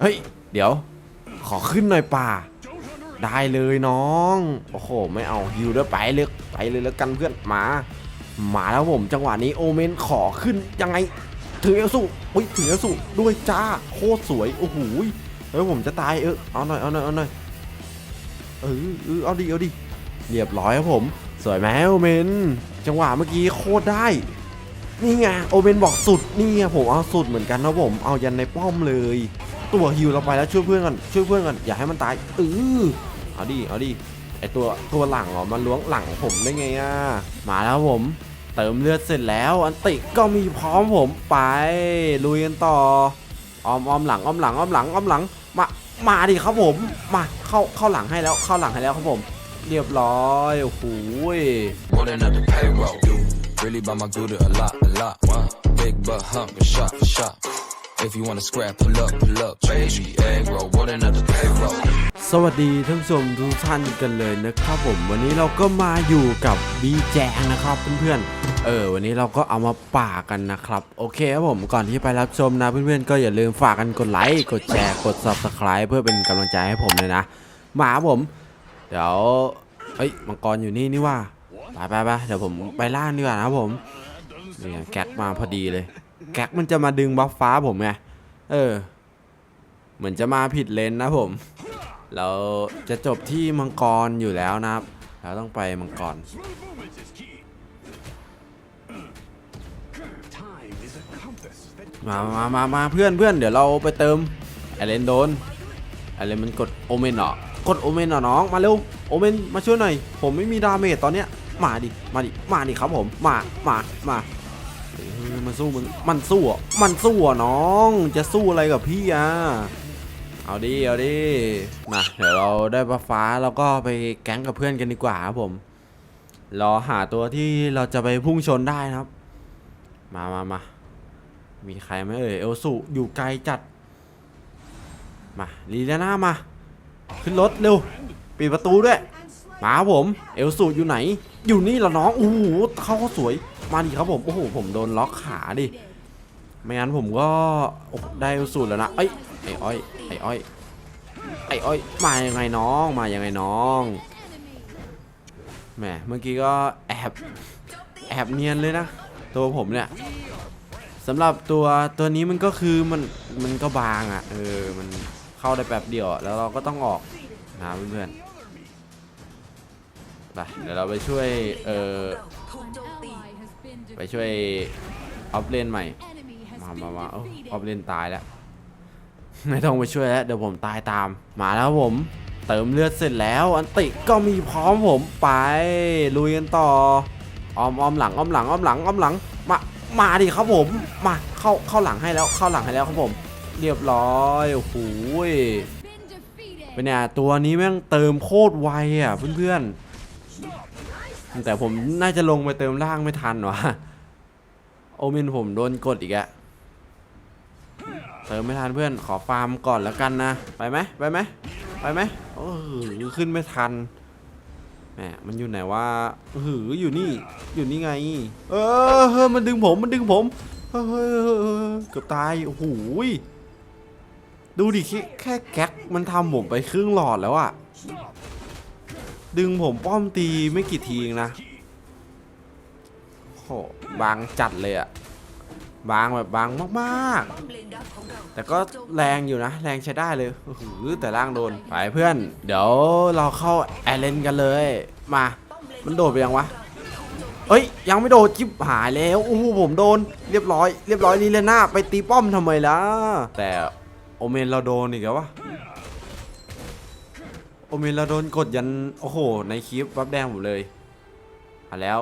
เฮ้ย เดี๋ยว ขอขึ้นหน่อยป่า ได้เลยน้อง โอ้โห ไม่เอาฮิวด้วยไปเลยไปเลยแล้วกันเพื่อนมา มาแล้วผมจังหวะนี้โอเมนขอขึ้นยังไงถือเอลสุอุ้ยถือเอลสุด้วยจ้าโคตรสวยโอ้โหยเออผมจะตายเออเอาหน่อยเอาหน่อยเอาหน่อยเออเออเอาดิเอาดิเรียบร้อยครับผม สวยไหมโอเมนจังหวะเมื่อกี้โคตรได้ นี่ไงโอเมนบอกสุดนี่ไงผมเอาสุดเหมือนกันนะผมเอายันในป้อมเลย ตัวฮิวเราไปแล้วช่วยเพื่อนกันช่วยเพื่อนกันอย่าให้มันตายเออเอาดิเอาดิไอตัวตัวหลังเหรอมันล้วงหลังผมได้ไงอะมาแล้วผม เติมเลือดเสร็จแล้ว อันติก็มีพร้อมผมไปลุยกันต่ออ้อมอ้อมหลังอ้อมหลังอ้อมหลังอ้อมหลังมามาดิครับผมมาเข้าเข้าหลังให้แล้วเข้าหลังให้แล้วครับผม เรียบร้อยโอ้โห Really by my good a lot, a lot. Big butt hump and shot for shot. If you wanna scrap, pull up, pull up. Baby, egg roll. Rolling up the payroll. สวัสดีท่านผู้ชมทุกท่านกันเลยนะครับผม วันนี้เราก็มาอยู่กับบีแจงนะครับเพื่อนๆเออวันนี้เราก็เอามาป่ากันนะครับ โอเคครับผมก่อนที่ไปรับชมนะเพื่อนๆก็อย่าลืมฝากกันกดไลค์กดแชร์กด subscribe เพื่อเป็นกำลังใจให้ผมเลยนะ มาครับผม เดี๋ยวเอ้ยมังกรอยู่นี่นี่ว่า ไปไปไปเดี๋ยวผมไปล่างดีกว่านะผมนี่ไงแก๊กมาพอดีเลย แก๊กมันจะมาดึงบัฟฟ้าผมไงเออ เหมือนจะมาผิดเลนนะผมเราจะจบที่มังกรอยู่แล้วนะครับเราต้องไปมังกรมามามามาเพื่อนเพื่อนเดี๋ยวเราไปเติมไอเลนโดนไอเลนมันกดโอเมนเหรอกดโอเมนเหรอน้องมาเร็วโอเมนมาช่วยหน่อยผมไม่มีดาเมจตอนเนี้ย มาดิ มาดิ มาดิครับผม มา มา มามันสู้มันมันสู้อะมันสู้อะน้อง จะสู้อะไรกับพี่อะ เอาดิ เอาดิ มา เดี๋ยวเราได้บัฟฟ้าเราก็ไปแก๊งกับเพื่อนกันดีกว่าครับผม รอหาตัวที่เราจะไปพุ่งชนได้นะครับ มามามา มีใครไหมเอ่ย เอลสุอยู่ไกลจัด มาลีเลียนามา ขึ้นรถเร็ว ปิดประตูด้วย มาครับผม เอลสุอยู่ไหน อยู่นี่เหรอน้องโอ้โหเข้าสวย มาดิครับผม โอ้โห ผมโดนล็อกขาดิ ไม่งั้นผมก็ได้เอลสุแล้วนะเอ้ไอ้อ้อย ไอ้อ้อย ไอ้อ้อย มายังไงน้อง มายังไงน้อง แหม เมื่อกี้ก็แอบ แอบเนียนเลยนะ ตัวผมเนี่ยสำหรับตัวตัวนี้มันก็คือมันมันก็บางอะ่ะ เออ มันเข้าได้แป๊บเดียว แล้วเราก็ต้องออกนะเพื่อนๆ ไปเดี๋ยวเราไปช่วยเออไปช่วยออฟเลนใหม่ มามามาเอ้าออฟเลนตายแล้ว ไม่ต้องไปช่วยแล้ว เดี๋ยวผมตายตาม มาแล้วผม เติมเลือดเสร็จแล้ว อันติก็มีพร้อมผมไปลุยกันต่ออ้อมอ้อมหลังอ้อมหลังอ้อมหลังอ้อมหลังมามาดิครับผม มาเข้าเข้าหลังให้แล้วเข้าหลังให้แล้วครับผม เรียบร้อยโอ้โหยเป็นเนี่ยตัวนี้แม่งเติมโคตรไวอะเพื่อนๆ แต่ผมน่าจะลงไปเติมล่างไม่ทันวะโอมินผมโดนกดอีกอะเติมไม่ทันเพื่อนขอฟาร์มก่อนแล้วกันนะ ไปไหมไปไหมไปไหมเออขึ้นไม่ทันแหมมันอยู่ไหนว่าหืออยู่นี่อยู่นี่ไง เออเมันดึงผมมันดึงผมเฮ้ยเกือบตายโอ้โหยดูดิแค่แค่แก๊กมันทำผมไปครึ่งหลอดแล้วอะ ดึงผมป้อมตีไม่กี่ทีเองนะโหบางจัดเลยอะบางแบบบางมากๆ แต่ก็แรงอยู่นะ แรงใช้ได้เลยโอ้โหแต่ล่างโดน ไปเพื่อน เดี๋ยวเราเข้าแอร์เลนกันเลย มา มันโดดไปยังวะ เอ้ย ยังไม่โดดจิบหายแล้ว โอ้โหผมโดน เรียบร้อย เรียบร้อยลีเลน่าไปตีป้อมทำไมล่ะ แต่โอเมนเราโดนอีกแล้ววะ โอเมนเราโดนกดยัน โอ้โห ในคลิปวับแดงผมเลยอะแล้ว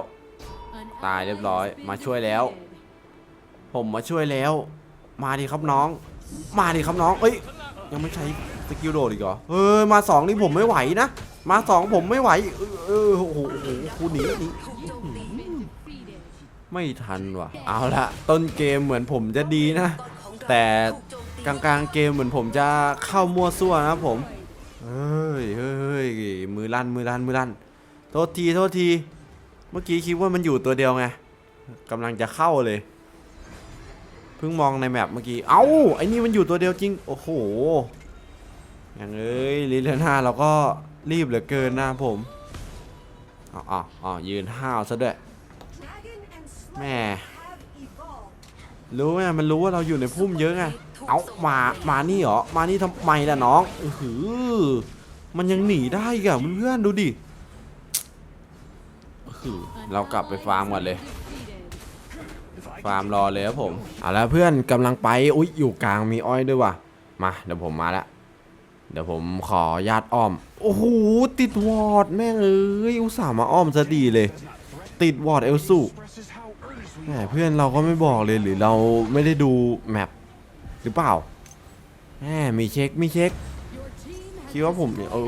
ตายเรียบร้อย มาช่วยแล้ว ผมมาช่วยแล้ว มาดิครับน้อง มาดิครับน้อง เอ้ย ยังไม่ใช้สกิลโดดอีกเหรอ เออ มาสองนี่ผมไม่ไหวนะ มาสองผมไม่ไหว เออโอ้โหโอ้โหคุณหนีหนีไม่ทันว่ะ เอาละต้นเกมเหมือนผมจะดีนะ แต่กลางๆเกมเหมือนผมจะเข้ามั่วซั่วนะผม เฮ้ยเฮ้ยเฮ้ยมือลั่นมือลั่นมือลั่นโทษทีโทษที เมื่อกี้คิดว่ามันอยู่ตัวเดียวไงกำลังจะเข้าเลยไปพิ่งมองในแมปเมื่อกี้ เอ้าไอ้นี่มันอยู่ตัวเดียวจริง โอ้โห อย่างเอ้ยลิเลน่าเราก็รีบเหลือเกินนะผมอ๋ออ๋ออ๋อยืนห้าวซะด้วยแม่รู้ไหมมันรู้ว่าเราอยู่ในพุ่มเยอะไง เอามามานี่เหรอมานี่ทำไมล่ะน้องอือหือมันยังหนีได้อีกับเพื่อนดูดิอื้อเรากลับไปฟาร์มก่อนเลย ฟาร์มรอเลยครับผมเอาละเพื่อนกำลังไปอุ๊ยอยู่กลางมีอ้อยด้วยว่ะมาเดี๋ยวผมมาละเดี๋ยวผมขอญาติอ้อม โอ้โหติดวอร์ดแม่งเอ้ยอุตส่าห์มาอ้อมซะดีเลย ติดวอร์ดเอลสูแหมเพื่อนเราก็ไม่บอกเลยหรือเราไม่ได้ดูแมป หรือเปล่าแหมมีเช็คมีเช็คคิดว่าผมเนี่ยเอา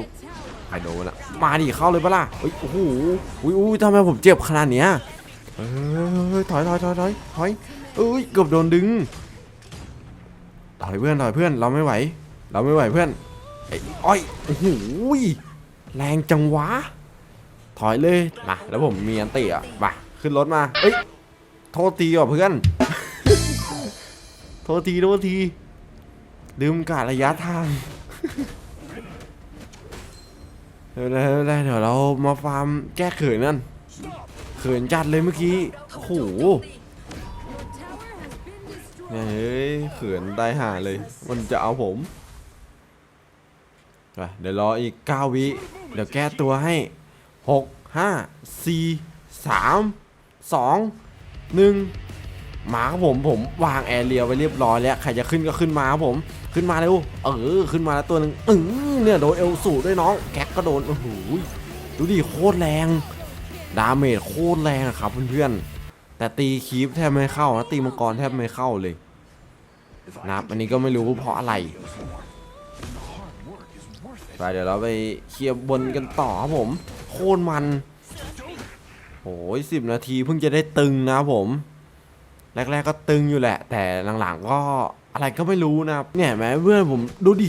ใครโดนอะมาดิเข้าเลยปะล่ะเฮ้ยโอ้โหอุ้ยอุ้ยทำไมผมเจ็บขนาดเนี้ยเอ้ยถอยถอยถอยถอยถอยเอ้ยเกือบโดนดึงถอยเพื่อนถอยเพื่อนเราไม่ไหว เราไม่ไหวเพื่อนไอ้อ้อยโอ้โหแรงจังวะ ถอยเลยมาแล้วผมมีอันติอะมาขึ้นรถมาเอ้ยโทษทีว่ะเพื่อน โทษทีโทษทีลืมกาดระยะทางเดี๋ยวเดี๋ยวเดี๋ยวเดี๋ยวเรามาฟาร์มแก้เขินนั่นเขินจัดเลยเมื่อกี้โอ้โหเนี่ยเฮ้ยเขินได้หาเลย มันจะเอาผมไปเดี๋ยวรออีก 9 วิ เดี๋ยวแก้ตัวให้ 6 5 4 3 2 1 มาครับผมผมวางแอร์เรียไว้เรียบร้อยแล้วใครจะขึ้นก็ขึ้นมาครับผมขึ้นมาเร็วเออขึ้นมาแล้วตัวหนึ่งอือเนี่ยโดนเอลสูด้วยน้องแก๊กก็โดนโอ้โหดูดิโคตรแรงดาเมจโคตรแรงครับเพื่อนๆแต่ตีคีปแทบไม่เข้านะตีมังกรแทบไม่เข้าเลยนะอันนี้ก็ไม่รู้เพราะอะไรไปเดี๋ยวเราไปเคลียร์บนกันต่อครับผม โคตรมันโอ้ยสิบนาทีเพิ่งจะได้ตึงนะผม แรกๆก็ตึงอยู่แหละ แต่หลังๆก็อะไรก็ไม่รู้นะครับเนี่ยแม้เพื่อนผมดูดิ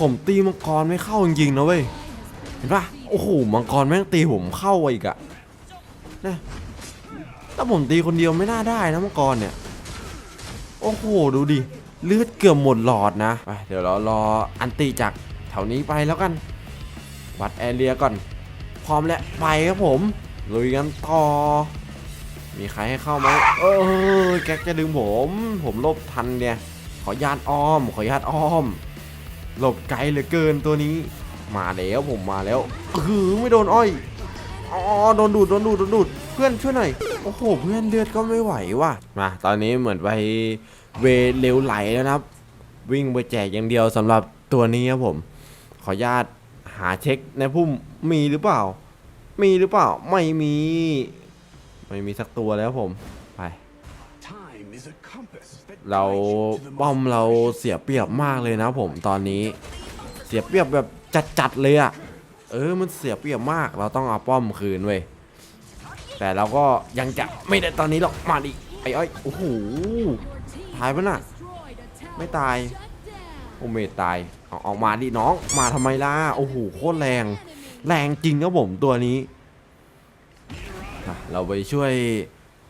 ผมตีมังกรไม่เข้าจริงๆนะเว้ยเห็นปะโอ้โหมังกรแม่งตีผมเข้าอีกอะเนี่ยถ้าผมตีคนเดียวไม่น่าได้นะมังกรเนี่ยโอ้โหดูดิเลือดเกือบหมดหลอดนะไปเดี๋ยวเรารออันติจากแถวนี้ไปแล้วกัน วัดแอเรียก่อน พร้อมแล้วไปครับผมลุยกันต่อ มีใครให้เข้าไหมเออแก๊กจะดึงผม ผมลบทันเนี่ย ขอญาตอ้อม ขอญาตอ้อม หลบไกลเหลือเกินตัวนี้ มาแล้วผมมาแล้วอือไม่โดนอ้อย อ๋อโดนดูดโดนดูดโดนดูด เพื่อนช่วยหน่อย โอ้โห เพื่อนเลือดก็ไม่ไหวว่ะ มา ตอนนี้เหมือนไปเวเร็วไหลแล้วนะครับ วิ่งไปแจกอย่างเดียวสำหรับตัวนี้ครับผม ขอญาตหาเช็คในพุ่มมีหรือเปล่า มีหรือเปล่า ไม่มี ไม่มีสักตัวแล้วครับผมไป Time is a compass that เรา guides you to the ป้อม most เราเสียเปรียบมากเลยนะผมตอนนี้ เสียเปรียบแบบจัดๆเลยอะเออมันเสียเปรียบมาก เราต้องเอาป้อมคืนเว้ยแต่เราก็ยังจะไม่ได้ตอนนี้หรอกมาดิไอ้อ้อยโอ้โหตายปะน่ะไม่ตายโอเมดตายเอาออกมาดิน้องมาทำไมล่ะโอ้โหโคตรแรง แรงจริงครับผมตัวนี้ เราไปช่วย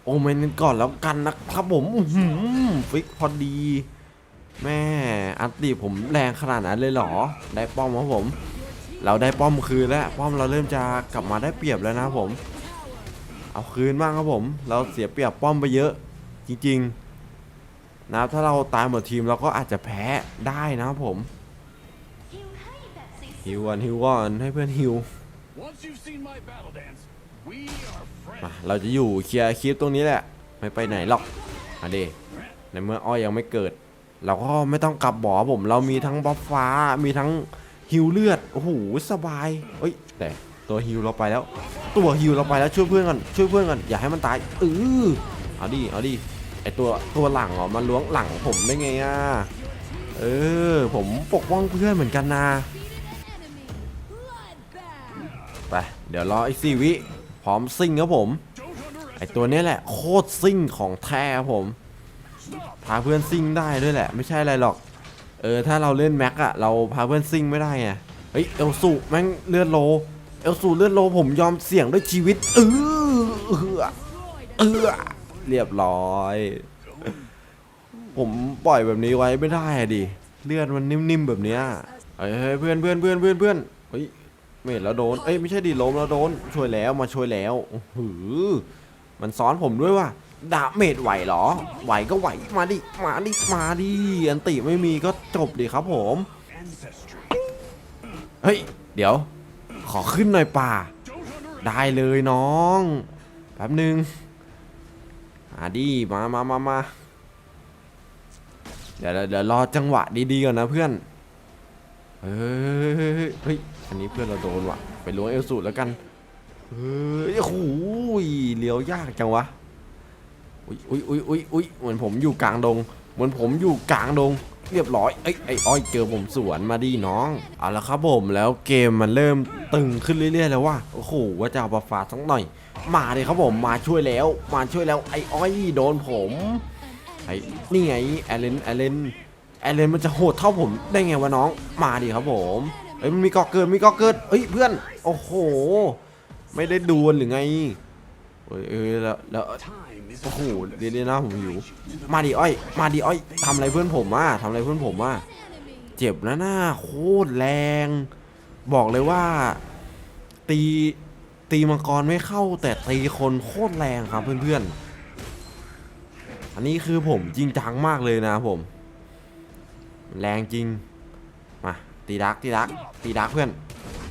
โอเมนก่อนแล้วกันนะครับผมอื้อหือฟิกพอดี แม่อันตีผมแรงขนาดนั้นเลยเหรอ ได้ป้อมครับผม เราได้ป้อมคืนแล้วป้อมเราเริ่มจะกลับมาได้เปรียบแล้วนะผม เอาคืนบ้างครับผม เราเสียเปรียบป้อมไปเยอะ จริงๆ นะถ้าเราตายหมดทีมเราก็อาจจะแพ้ได้นะครับผมฮิวก่อนฮิวก่อนให้เพื่อนฮิว มาเราจะอยู่เคลียร์คลิปตรงนี้แหละ ไม่ไปไหนหรอกมาเดในเมื่ออ้อยยังไม่เกิด เราก็ไม่ต้องกลับบ่อผม เรามีทั้งบัฟฟ้ามีทั้งฮิวเลือดโอ้โหสบายเอ้ย แต่ตัวฮิวเราไปแล้ว ตัวฮิวเราไปแล้วช่วยเพื่อนก่อนช่วยเพื่อนก่อนอย่าให้มันตายเออเอาดิเอาดิไอตัวตัวหลังเหรอมันล้วงหลังผมได้ไงอะเออ ผมปกป้องเพื่อนเหมือนกันนะไปเดี๋ยวรออีกสี่วิ พร้อมซิ่งครับผม ไอตัวนี้แหละโคตรซิ่งของแท้ครับผมพาเพื่อนซิ่งได้ด้วยแหละ ไม่ใช่อะไรหรอก เออถ้าเราเล่นแม็กอะเราพาเพื่อนซิ่งไม่ได้ไงเฮ้ยเอลสูแม่งเลือดโล เอลสูเลือดโลผมยอมเสี่ยงด้วยชีวิตเออเออเรียบร้อย ผมปล่อยแบบนี้ไว้ไม่ได้ดิเลือดมันนิ่มๆแบบเนี้ยเฮ้ยเฮ้ยเพื่อนเพื่อนเพื่อนเพื่อนเพื่อน เฮ้ยไม่แล้วโดน เอ้ยไม่ใช่ดิล้มแล้วโดน ช่วยแล้วมาช่วยแล้วโอ้โหมันซ้อนผมด้วยว่ะดาเมจไหวเหรอ ไหวก็ไหว มาดิ มาดิ มาดิ อันติไม่มีก็จบดิครับผม เฮ้ย เดี๋ยว ขอขึ้นหน่อยป่า ได้เลยน้อง แป๊บหนึ่งมาดิ มามามามาเดี๋ยวเดี๋ยวรอจังหวะดีๆก่อนนะเพื่อน เฮ้ย อันนี้เพื่อนเราโดนว่ะ ไปล้วงเอลสูตรแล้วกัน เฮ้ยโอ้โหเลี้ยวยากจังวะ อุ้ยอุ้ยอุ้ยอุ้ยอุ้ยเหมือนผมอยู่กลางดง เหมือนผมอยู่กลางดง เรียบร้อย เอ้ย ไอ้อ้อยเจอผมสวนมาดิน้อง เอาละครับผมแล้วเกมมันเริ่มตึงขึ้นเรื่อยๆแล้วว่าโอ้โห ว่าจะเอาปลาฟ้าสักหน่อย มาเลยครับผม มาช่วยแล้ว มาช่วยแล้ว ไอ้อ้อยโดนผม ไอ้นี่ไงแอลเลนแอลเลน แอเลนมันจะโหดเท่าผมได้ไงวะน้องมาดิครับผมเอ้ยมันมีกอเกิดมีกอเกิดเอ้ยเพื่อนโอ้โห ไม่ได้ดวลหรือไงเอ้ยเอ้ยแล้วแล้วโอ้โหเดี๋ยวนี้นะผมหิวมาดิอ้อย มาดิอ้อยทำอะไรเพื่อนผมอะทำอะไรเพื่อนผมอะเจ็บนะหน้าโคตรแรง บอกเลยว่า ตีตีมังกรไม่เข้า แต่ตีคนโคตรแรงครับเพื่อนๆอันนี้คือผมจริงจังมากเลยนะผม แรงจริง มาตีดักตีดักตีดักเพื่อน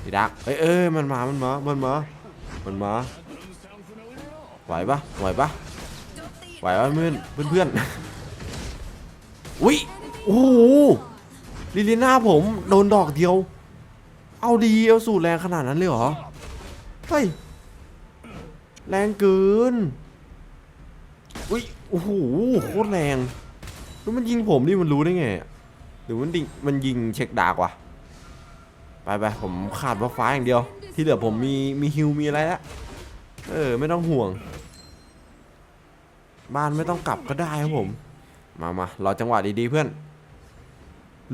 ตีดักเอ้ยเอ้ยมันมา มันมา มันมา มันมา ไหวปะไหวปะไหวปะเพื่อนเพื่อนเพื่อนอุ้ยโอ้โหลิลิน่าผมโดนดอกเดียว เอาดีเอาสูตรแรงขนาดนั้นเลยเหรอ เฮ้ย แรงเกิน อุ้ย โอ้โห โคตรแรง แล้วมันยิงผมนี่มันรู้ได้ไงอะ รือมันดิงมันยิงเช็คดากวะไปไปผมขาดว่าฟ้าอย่างเดียว ที่เหลือผมมีมีฮิวมีอะไรแล้วเออไม่ต้องห่วง บ้านไม่ต้องกลับก็ได้ครับผม มามารอจังหวะดีๆเพื่อน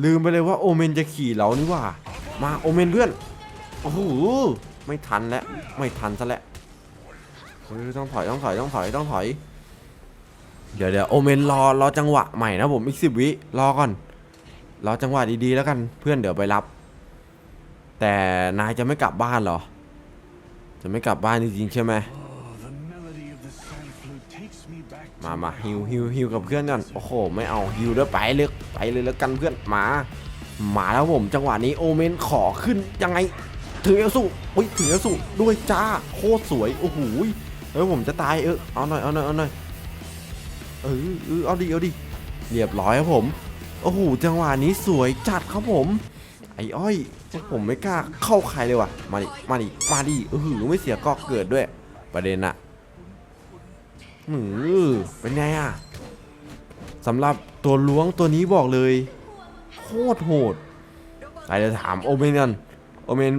ลืมไปเลยว่าโอเมนจะขี่เรานี่ว่า มาโอเมนเพื่อนโอ้โหไม่ทันแล้วไม่ทันซะแล้วเฮ้ยต้องถอยต้องถอยต้องถอยต้องถอย เดี๋ยวเดี๋ยวโอเมนรอรอจังหวะใหม่นะผมอีกสิบวิรอก่อน รอจังหวะดีๆแล้วกันเพื่อนเดี๋ยวไปรับ แต่นายจะไม่กลับบ้านเหรอ จะไม่กลับบ้านจริงๆใช่ไหมมามาฮิวฮิวฮิวกับเพื่อนก่อนโอ้โห ไม่เอาฮิวแล้วไปเลยไปเลยแล้วกันเพื่อนมามาแล้วผมจังหวะนี้โอเมนขอขึ้นยังไงถือเอลสุอุ้ยถือเอลสุด้วยจ้าโคตรสวยโอ้โหยเออผมจะตายเออเอาหน่อยเอาหน่อยเอาหน่อยเออเออเอาดิเอาดิเรียบร้อยครับผม โอ้โหจังหวะนี้สวยจัดครับผมไอ้อ้อยผมไม่กล้าเข้าใครเลยว่ะ มาดิ มาดิ มาดิเออไม่เสียกอกเกิดด้วย ประเด็นอะหือเป็นไงอะสำหรับตัวล้วงตัวนี้บอกเลย โคตรโหดไปเดี๋ยวถามโอเมนกันโอเมน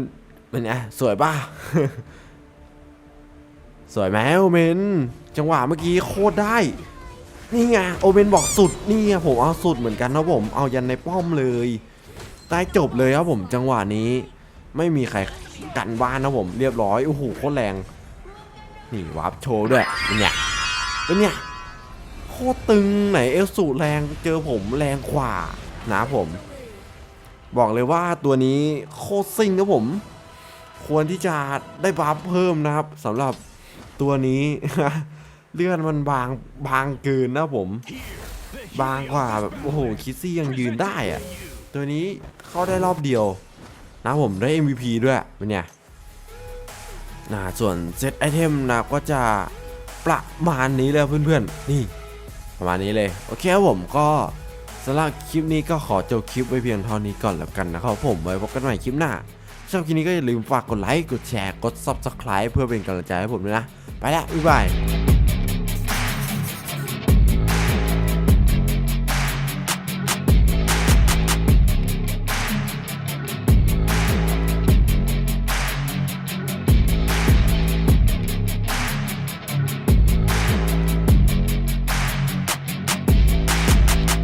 เป็นไงสวยป่ะ สวยไหมโอเมน จังหวะเมื่อกี้โคตรได้ นี่ไงโอเมนบอกสุดนี่ไงผมเอาสุดเหมือนกันนะผมเอายันในป้อมเลยได้จบเลยครับผมจังหวะนี้ ไม่มีใครกันบ้านนะผม เรียบร้อยโอ้โหโคตรแรง นี่วาร์ปโชว์ด้วยเป็นไงเป็นไงโคตรตึงไหนเอลสูแรงเจอผมแรงกว่านะผม บอกเลยว่าตัวนี้โคตรซิ่งนะผม ควรที่จะได้บัฟเพิ่มนะครับสำหรับตัวนี้ เลื่อดมันบางบางเกินนะผม บางกว่าแบบโอ้โหคิดซี่ยังยืนได้อะตัวนี้เข้าได้รอบเดียว นะผมได้ MVP ด้วยเป็นไงนะส่วนเซตไอเทมนะก็จะประมาณนี้เลยเพื่อนๆ นี่ ประมาณนี้เลย โอเคครับผมก็สำหรับคลิปนี้ก็ขอจบคลิปไว้เพียงเท่านี้ก่อนแล้วกันนะครับผมไว้พบกันใหม่คลิปหน้าชอบคลิปนี้ก็อย่าลืมฝากกดไลค์ กดแชร์ กด Subscribe เพื่อเป็นกำลังใจให้ผมด้วยนะ ไปล้วบ๊ายบาย